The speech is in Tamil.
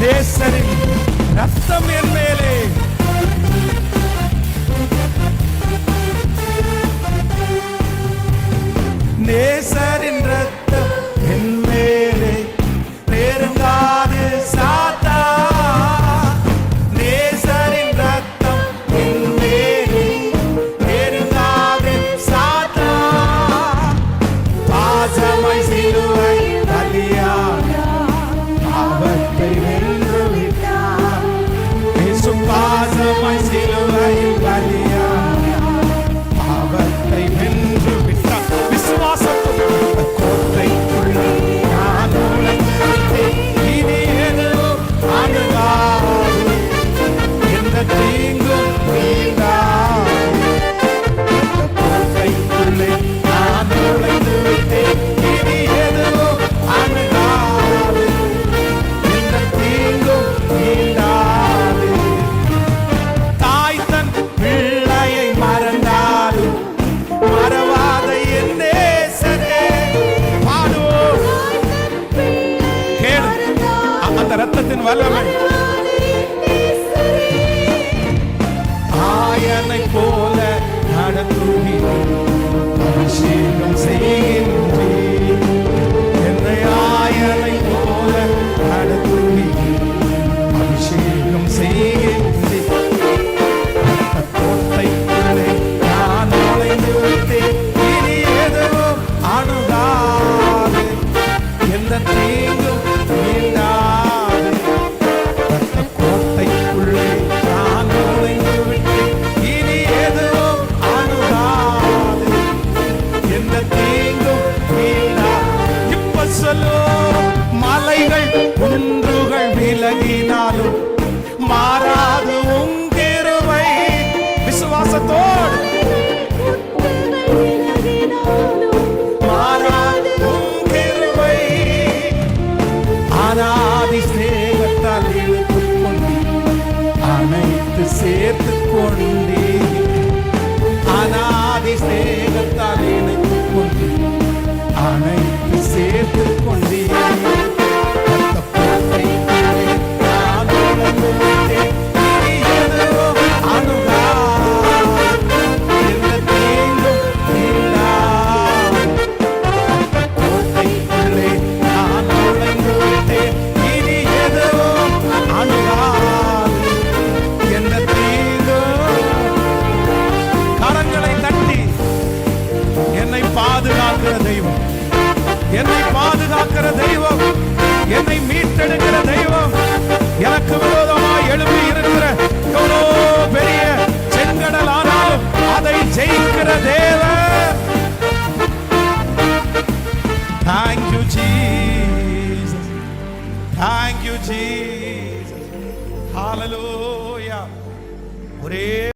నేసరి రక్తం ఎమ్మెల్యే. ரத்தத்தின் வல்லமை. ஆயனை போ குன்றுகள் விலகினாலும் மாறாது உங்கிருவை. விசுவாசத்தோடு. மாறாது உங்கிருவை. அநாதி ஸ்நேகத்தால் இழுத்து சேர்த்து கொண்டு என்னை பாதுகாக்கிற தெய்வம் என்னை மீட்டெடுக்கிற தெய்வம் எனக்கு விரோதமாய் எழுப்பி இருக்கிற எவ்வளோ பெரிய செங்கடல் ஆனாலும் அதை ஜெயிக்கிற தேவ thank you Jesus thank you Jesus ஹalleluya ஒரே